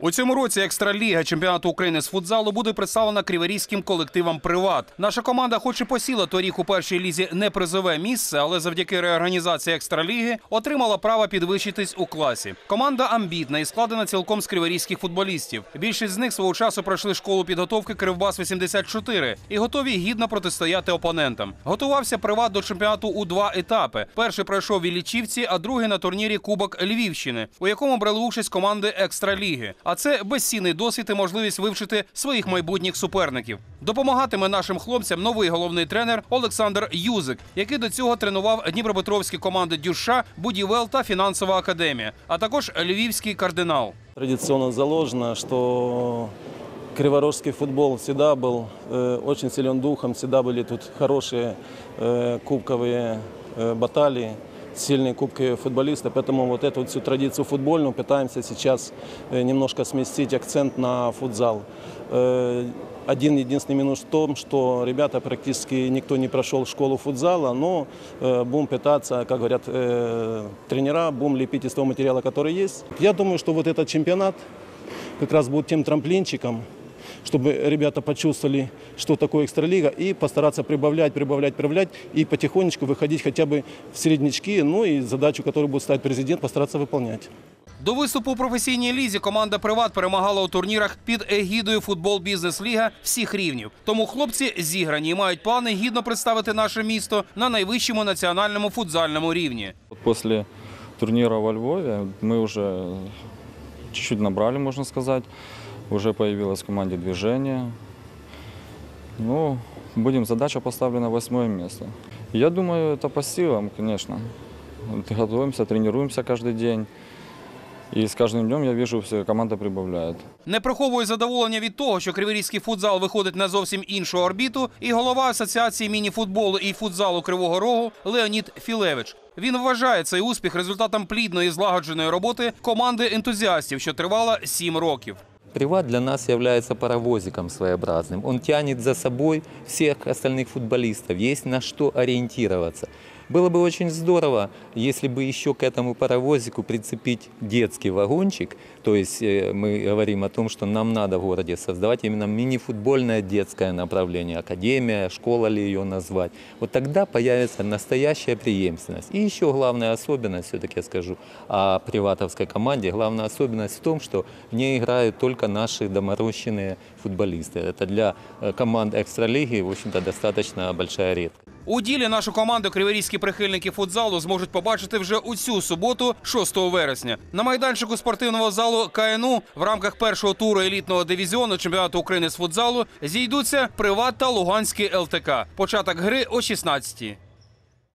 У цьому році екстраліга чемпіонату України з футзалу буде представлена криворізьким колективом Приват. Наша команда, хоч і посіла торік у першій лізі не призове місце, але завдяки реорганізації екстраліги отримала право підвищитись у класі. Команда амбітна і складена цілком з криворізьких футболістів. Більшість з них свого часу пройшли школу підготовки Кривбас 84 і готові гідно протистояти опонентам. Готувався приват до чемпіонату у два етапи. Перший пройшов в Іллічівці, а другий на турнірі Кубок Львівщини, у якому брали участь команди екстраліги. А це безцінний досвід і можливість вивчити своїх майбутніх суперників. Допомагатиме нашим хлопцям новий головний тренер Олександр Юзик, який до цього тренував дніпропетровські команди Дюша, Будівел та Фінансова академія, а також Львівський кардинал. Традиционно заложено, что криворожский футбол всегда был э, очень силен духом, всегда были тут хорошие э, кубковые э, баталии, Сильные кубковые футболисты. Поэтому вот эту всю традицию футбольную пытаемся сейчас э, немножко сместить акцент на футзал. Э, один единственный минус в том, что ребята практически никто не прошел школу футзала, но э, будем пытаться, как говорят э, тренера, будем лепить из того материала, который есть. Я думаю, что вот этот чемпионат как раз будет тем трамплинчиком, чтобы ребята почувствовали, что такое экстралига, и постараться прибавлять, прибавлять, прибавлять, и потихонечку выходить хотя бы в середнячки, ну и задачу, которую будет ставить президент, постараться выполнять. До виступу у професійній лізі команда Приват перемагала у турнірах під егідою футбол бізнес ліга всіх рівнів. Тому хлопці зіграні і мають плани гідно представити наше місто на найвищому національному футзальному рівні. Вот После турнира во Львове мы уже чуть-чуть набрали, можно сказать. Уже появилось в команде движение. Ну, будем, задача поставлена восьмое место. Я думаю, это по силам, конечно. Вот Готовимся, тренируемся каждый день. И с каждым днем я вижу, все команда прибавляет. Не приховує задоволення від того, що криворізький футзал виходить на зовсім іншу орбіту, і голова асоціації міні-футболу і футзалу Кривого Рогу Леонід Філевич. Він вважає цей успіх результатом плідної злагодженої роботи команди ентузіастів, що тривала сім років. Приват для нас является паровозиком своеобразным. Он тянет за собой всех остальных футболистов. Есть на что ориентироваться. Было бы очень здорово, если бы еще к этому паровозику прицепить детский вагончик. То есть э, мы говорим о том, что нам надо в городе создавать именно мини-футбольное детское направление, академия, школа ли ее назвать. Вот тогда появится настоящая преемственность. И еще главная особенность, все-таки я скажу, о приватовской команде, главная особенность в том, что в ней играют только наши доморощенные футболисты. Это для э, команд экстралиги, в общем-то, достаточно большая редкость. У ділі нашу команду криворізькі прихильники футзалу зможуть побачити вже у цю суботу, 6 вересня. На майданчику спортивного залу КНУ в рамках першого туру елітного дивізіону чемпіонату України з футзалу зійдуться Приват та Луганський ЛТК. Початок гри о 16-й.